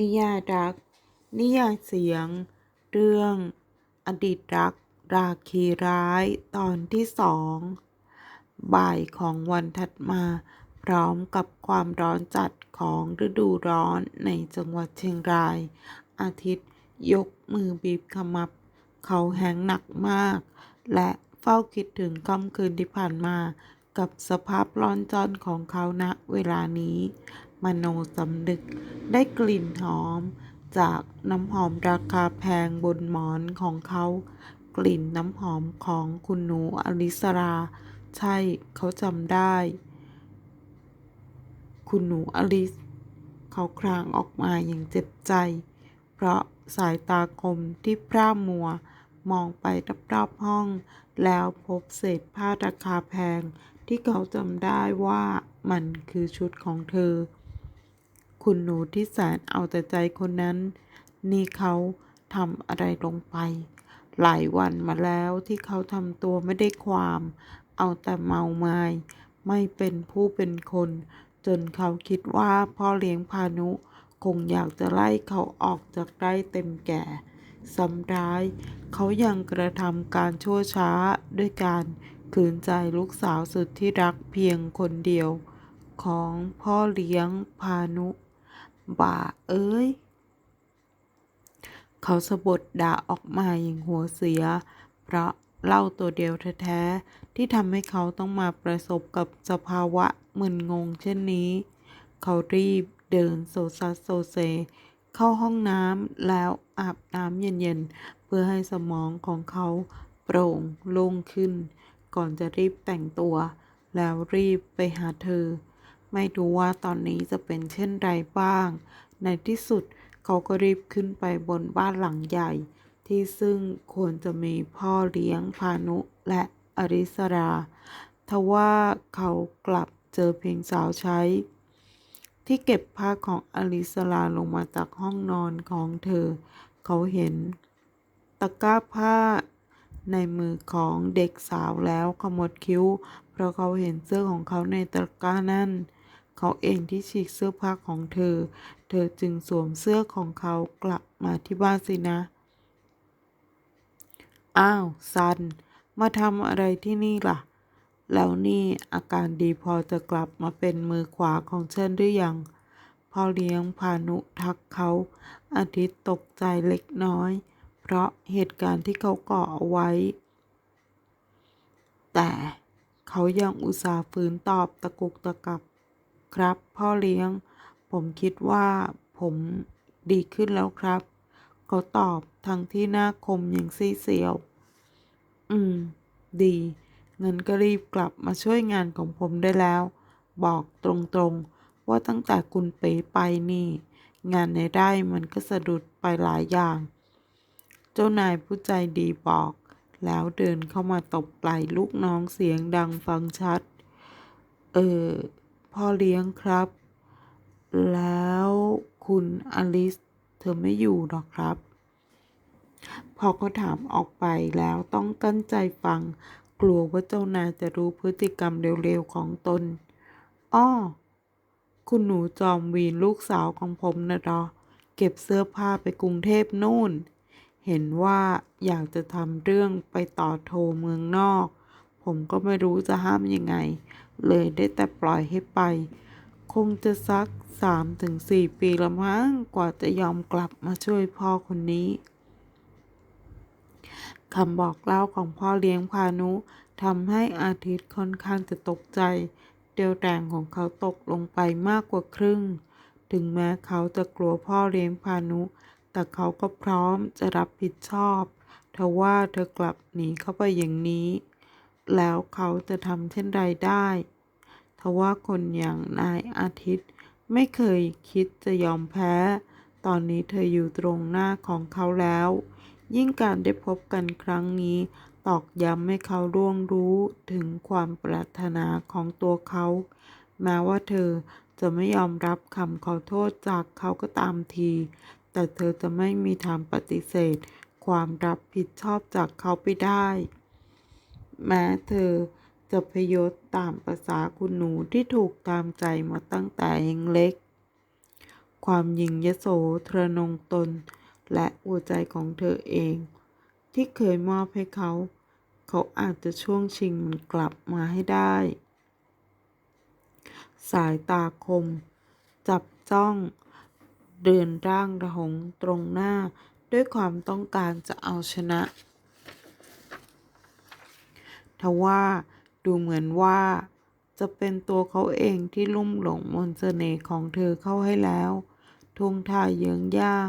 นิยายรัก นิยายเสียง เรื่อง อดีตรัก ราคีร้ายตอนที่สอง บ่ายของวันถัดมา พร้อมกับความร้อนจัดของฤดูร้อนในจังหวัดเชียงราย อาทิตย์ยกมือบีบขมับ เขาแห้งหนักมาก และเฝ้าคิดถึงค่ำคืนที่ผ่านมากับสภาพร้อนจอนของเขาณเวลานี้ มโนสำนึกได้กลิ่นหอม จากน้ำหอมราคาแพงบนหมอนของเขา กลิ่นน้ำหอมของคุณหนูอลิสรา ใช่เขาจำได้ คุณหนูอลิส เขาครางออกมาอย่างเจ็บใจ เพราะสายตาคมที่พร่ามัว มองไปรอบๆห้อง แล้วพบเศษผ้าราคาแพงที่เขาจำได้ว่ามันคือชุดของเธอ คุณหนูที่แสนเอาแต่ใจคนนั้น นี่เขาทำอะไรลงไป หลายวันมาแล้วที่เขาทำตัวไม่ได้ความ เอาแต่เมาไม้ไม่เป็นผู้เป็นคน จนเขาคิดว่าพ่อเลี้ยงพานุ คงอยากจะไล่เขาออกจากไร่เต็มแก่ซ้ำร้ายเขายังกระทำการชั่วช้าด้วยการขืนใจลูกสาวสุดที่รักเพียงคนเดียว ของพ่อเลี้ยงพานุ บ่าเอ้ย เขาสะบดด่าออกมาอย่างหัวเสีย เพราะเหล่าตัวเดียวแท้ๆที่ทำให้เขาต้องมาประสบกับสภาวะมึนงงเช่นนี้ เขารีบเดินโซซัสโซเซ เข้าห้องน้ำแล้วอาบน้ำเย็นๆ เพื่อให้สมองของเขาโปร่งโล่งขึ้น ก่อนจะรีบแต่งตัว แล้วรีบไปหาเธอ ไม่รู้ว่าตอนนี้จะเป็นเช่นไรบ้าง ในที่สุดเขาก็รีบขึ้นไปบนบ้านหลังใหญ่ ที่ซึ่งควรจะมีพ่อเลี้ยงพานุและอริสราทว่าเขากลับเจอเพียงสาวใช้ ที่เก็บผ้าของอลิสราลงมาจากห้องนอนของเธอ เขาเห็น ตะกร้าผ้าในมือของเด็กสาวแล้วขมวดคิ้ว เพราะเขาเห็นเสื้อของเขาในตะกร้านั่น เขาเองที่ฉีกเสื้อผ้าของเธอ เธอจึงสวมเสื้อของเขากลับมาที่บ้านสินะ อ้าว ซัน มาทำอะไรที่นี่ล่ะ แล้วนี่อาการดีพอจะกลับมาเป็นมือขวาของฉันหรือยังพ่อเลี้ยงพานุทักเขา อาทิตย์ตกใจเล็กน้อย เพราะเหตุการณ์ที่เขาก่อเอาไว้ แต่เขายังอุตส่าห์ฝืนตอบตะกุกตะกัก ครับ พ่อเลี้ยง ผมคิดว่าผมดีขึ้นแล้วครับ เขาตอบทั้งที่หน้าคมอย่างซีเซียว อืม ดี เงินก็รีบกลับมาช่วยงานของผมได้แล้ว บอกตรงๆ ว่าตั้งแต่คุณเป๋ไปนี่ งานในไร่มันก็สะดุดไปหลายอย่าง เจ้านายผู้ใจดีบอก แล้วเดินเข้ามาตบไหล่ลูกน้องเสียงดังฟังชัด เออ พ่อเลี้ยงครับ แล้วคุณอลิสเธอไม่อยู่หรอกครับ พอเขาถามออกไปแล้วต้องกั้นใจฟัง กลัวว่าเจ้านายจะรู้พฤติกรรมเร็วๆของตน อ้อ คุณหนูจอมวีนลูกสาวของผมนะรอเก็บเสื้อผ้าไปกรุงเทพนู่น เห็นว่าอยากจะทำเรื่องไปต่อโทเมืองนอก ผมก็ไม่รู้จะห้ามยังไง เลยได้แต่ปล่อยให้ไป คงจะสักสามถึงสี่ปีละมั้งกว่าจะยอมกลับมาช่วยพ่อคนนี้คำบอกเล่าของพ่อเลี้ยงพานุทำให้อาทิตย์ค่อนข้างจะตกใจ เดียวแรงของเขาตกลงไปมากกว่าครึ่ง ถึงแม้เขาจะกลัวพ่อเลี้ยงพานุ แต่เขาก็พร้อมจะรับผิดชอบทว่าเธอกลับหนีเข้าไปอย่างนี้ แล้วเขาจะทำเช่นไรได้ทว่าคนอย่างนายอาทิตย์ไม่เคยคิดจะยอมแพ้ ตอนนี้เธออยู่ตรงหน้าของเขาแล้ว ยิ่งการได้พบกันครั้งนี้ ตอกย้ำให้เขาร่วงรู้ถึงความปรารถนาของตัวเขา แม้ว่าเธอจะไม่ยอมรับคำขอโทษจากเขาก็ตามที แต่เธอจะไม่มีทางปฏิเสธ ความรับผิดชอบจากเขาไปได้ แม้เธอจะพยศตามภาษาคุณหนูที่ถูกตามใจมาตั้งแต่ยังเล็ก ความหยิ่งยโสทรนงตน และหัวใจของเธอเอง ที่เคยมอบให้เขา เขาอาจจะช่วงชิงมันกลับมาให้ได้ สายตาคม จับจ้อง เดินร่างระหงตรงหน้าด้วยความต้องการจะเอาชนะ ทว่าดูเหมือนว่าจะเป็นตัวเขาเองที่ลุ่มหลงมนต์เสน่ห์ของเธอเข้าให้แล้วทุ่งท่าเยื้องย่าง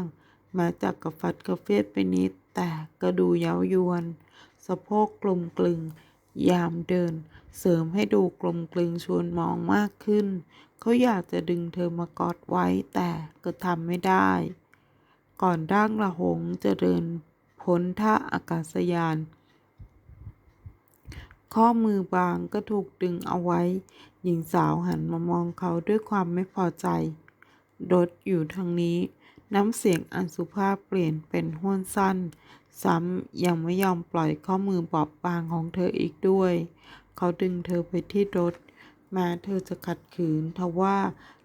ม้จากกระฟัดกระเฟียดไปนิด แต่ก็ดูเย้ายวน สะโพกกลมกลึง ยามเดิน เสริมให้ดูกลมกลึงชวนมองมากขึ้น เขาอยากจะดึงเธอมากอดไว้แต่ก็ทำไม่ได้ ก่อนร่างละหงจะเดินพ้นท่าอากาศยาน ข้อมือบางก็ถูกดึงเอาไว้ หญิงสาวหันมามองเขาด้วยความไม่พอใจรถอยู่ทางนี้ น้ำเสียงอันสุภาพเปลี่ยนเป็นห้วนสั้น ซ้ำยังไม่ยอมปล่อยข้อมือ บอบบางของเธออีกด้วย เขาดึงเธอไปที่รถ แม้เธอจะขัดขืนทว่า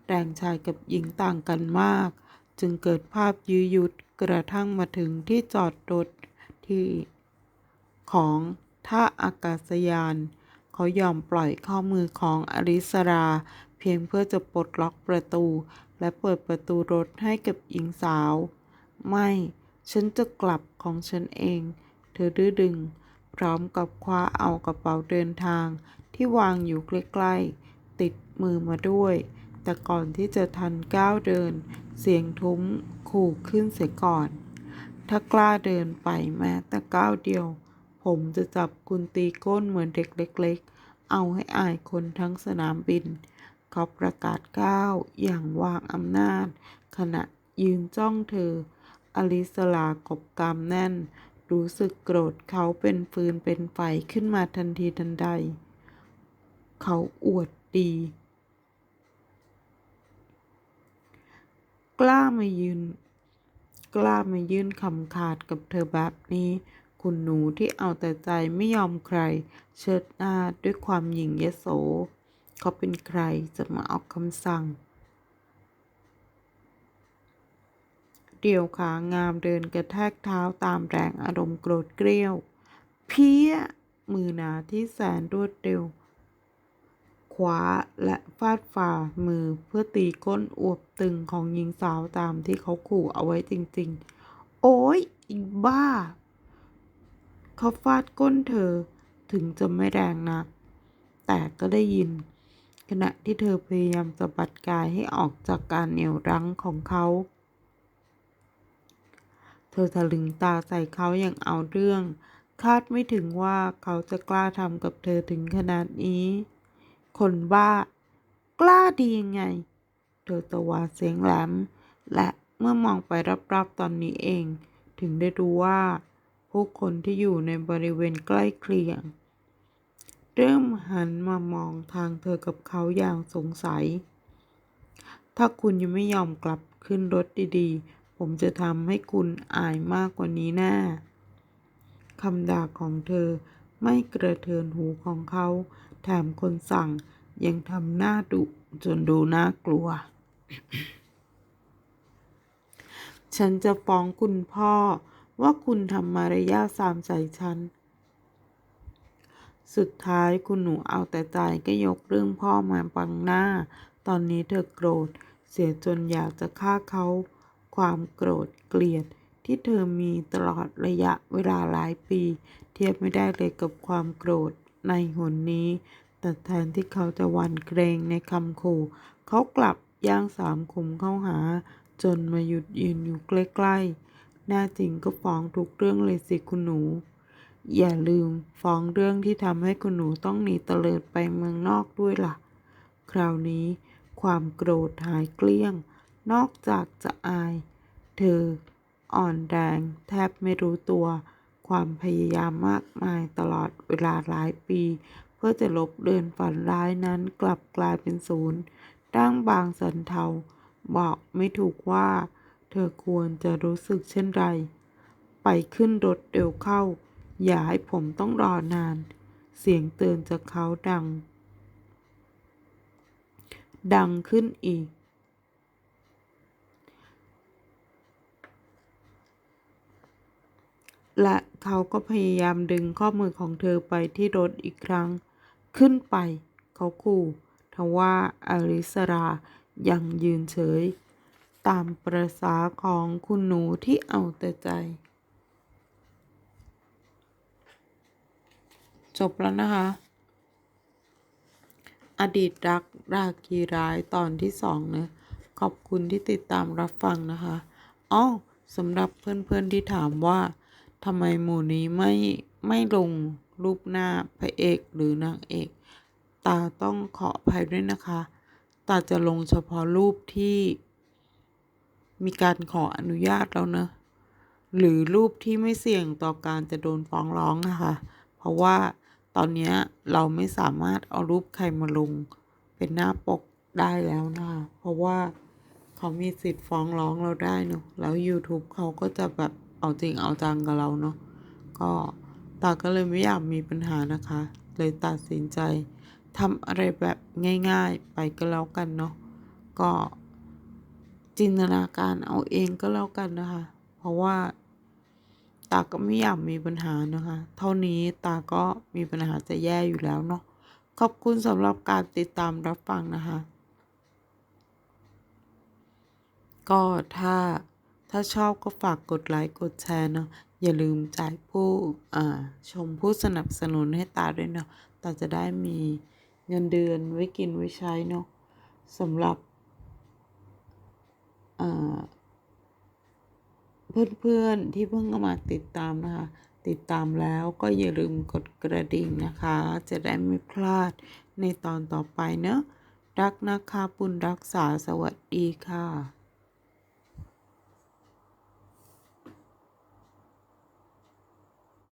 แรงชายกับหญิงต่างกันมาก จึงเกิดภาพยื้อยุดกระทั่งมาถึงที่จอดรถที่ของ ท่าอากาศยาน เขายอมปล่อยข้อมือของอริสรา เพียงเพื่อจะปลดล็อกประตู และเปิดประตูรถให้กับหญิงสาว ไม่ ฉันจะกลับของฉันเอง เธอดื้อดึง พร้อมกับคว้าเอากระเป๋าเดินทางที่วางอยู่ใกล้ๆ ติดมือมาด้วย แต่ก่อนที่จะทันก้าวเดิน เสียงทุ้มขู่ขึ้นเสียก่อน ถ้ากล้าเดินไปแม้แต่ก้าวเดียว ผมจะจับคุณตีก้นเหมือนเด็กเล็ก ๆ เอาให้อายคนทั้งสนามบิน เขาประกาศก้าวอย่างวางอำนาจ ขณะยืนจ้องเธอ อลิสลากบกามแน่น รู้สึกโกรธเขาเป็นฟืนเป็นไฟขึ้นมาทันทีทันใด เขาอวดดี กล้ามายืน กล้ามายื่นคำขาดกับเธอแบบนี้ คุณหนูที่เอาแต่ใจไม่ยอมใคร เชิดหน้าด้วยความหยิ่งยโส เขาเป็นใครจะมาออกคำสั่ง เดี่ยวขางามเดินกระแทกเท้าตามแรงอารมณ์โกรธเกรี้ยว เพี้ย มือหนาที่แสนรวดเร็วขวาและฟาดฝ่ามือเพื่อตีก้นอวบตึงของหญิงสาวตามที่เขาขู่เอาไว้จริง ๆ โอ้ยอีบ้า เขาฟาดก้นเธอถึงจะไม่แรงนัก แต่ก็ได้ยิน ขณะที่เธอพยายามสะบัดกายให้ออกจากการเหนี่ยวรั้งของเขา เธอทะลึงตาใส่เขาอย่างเอาเรื่อง คาดไม่ถึงว่าเขาจะกล้าทำกับเธอถึงขนาดนี้ คนบ้ากล้าดียังไง เธอตะวาเสียงแหลม และเมื่อมองไปรอบๆตอนนี้เอง ถึงได้รู้ว่า ผู้คนที่อยู่ในบริเวณใกล้เคียง เริ่มหันมามองทางเธอกับเขาอย่างสงสัย ถ้าคุณยังไม่ยอมกลับขึ้นรถดีๆ ผมจะทำให้คุณอายมากกว่านี้แน่คำด่าของเธอไม่กระเทือนหูของเขา แถมคนสั่งยังทำหน้าดุจนดูน่ากลัว ฉันจะฟ้องคุณพ่อ ว่าคุณทำมารยาทสามใส่ฉัน สุดท้ายคุณหนูเอาแต่ใจก็ยกเรื่องพ่อมาบังหน้า ตอนนี้เธอโกรธ เสียจนอยากจะฆ่าเขา ความโกรธเกลียดที่เธอมีตลอดระยะเวลาหลายปี เทียบไม่ได้เลยกับความโกรธในหนนี้ แต่แทนที่เขาจะวันเกรงในคำขู่ เขากลับย่างสามขุมเข้าหา จนมาหยุดยืนอยู่ใกล้ๆ แน่จริงก็ฟ้องทุกเรื่องเลยสิคุณหนู อย่าลืมฟ้องเรื่องที่ทำให้คุณหนูต้องหนีเตลิดไปเมืองนอกด้วยล่ะ คราวนี้ความโกรธหายเกลี้ยง นอกจากจะอาย เธอ อ่อนแรงแทบไม่รู้ตัว ความพยายามมากมายตลอดเวลาหลายปี เพื่อจะลบเลือนฝันร้ายนั้นกลับกลายเป็นศูนย์ร่างบางสันเทาบอกไม่ถูกว่า เธอควรจะรู้สึกเช่นไร ไปขึ้นรถเร็วเข้า อย่าให้ผมต้องรอนาน เสียงเตือนจากเขาดัง ดังขึ้นอีก และเขาก็พยายามดึงข้อมือของเธอไปที่รถอีกครั้ง ขึ้นไป เขาขู่ทว่าอาริสรายังยืนเฉย ตามประษาของคุณหนูที่เอาแต่ใจ จบแล้วนะคะ อดีตรักรากีร้ายตอนที่สองเนะขอบคุณที่ติดตามรับฟังนะคะอ้อสำหรับเพื่อนๆที่ถามว่าทำไมหมู่นี้ไม่ไม่ลงรูปหน้าพระเอกหรือนางเอก ตาต้องขออภัยด้วยนะคะ ตาจะลงเฉพาะรูปที่ มีการขออนุญาตแล้วเนอะหรือรูปที่ไม่เสี่ยงต่อการจะโดนฟ้องร้องนะคะ เพราะว่าตอนนี้เราไม่สามารถเอารูปใครมาลง เป็นหน้าปกได้แล้วนะคะ เพราะว่าเขามีสิทธิ์ฟ้องร้องเราได้เนอะแล้ว YouTube เขาก็จะแบบเอาจริงเอาจังกับเราเนาะก็ตาก็เลยไม่อยากมีปัญหานะคะ เลยตัดสินใจทำอะไรแบบง่าย ๆ ไปก็แล้วกันเนาะก็ จินตนาการเอาเองก็แล้วกันนะคะ เพราะว่า ตาก็ไม่อยากมีปัญหานะคะ เท่านี้ตาก็มีปัญหาจะแย่อยู่แล้วเนาะขอบคุณสำหรับการติดตามรับฟังนะคะ ก็ถ้าถ้าชอบก็ฝากกดไลค์กดแชร์เนาะอย่าลืมจ่ายผู้ชมผู้สนับสนุนให้ตาด้วยเนาะตาจะได้มีเงินเดือนไว้กินไว้ใช้เนาะสำหรับ เพื่อนๆที่เพิ่งเข้ามาติดตามนะคะ ติดตามแล้วก็อย่าลืมกดกระดิ่งนะคะ จะได้ไม่พลาดในตอนต่อไปเนอะรักนะคะปุณรักษาสวัสดีค่ะ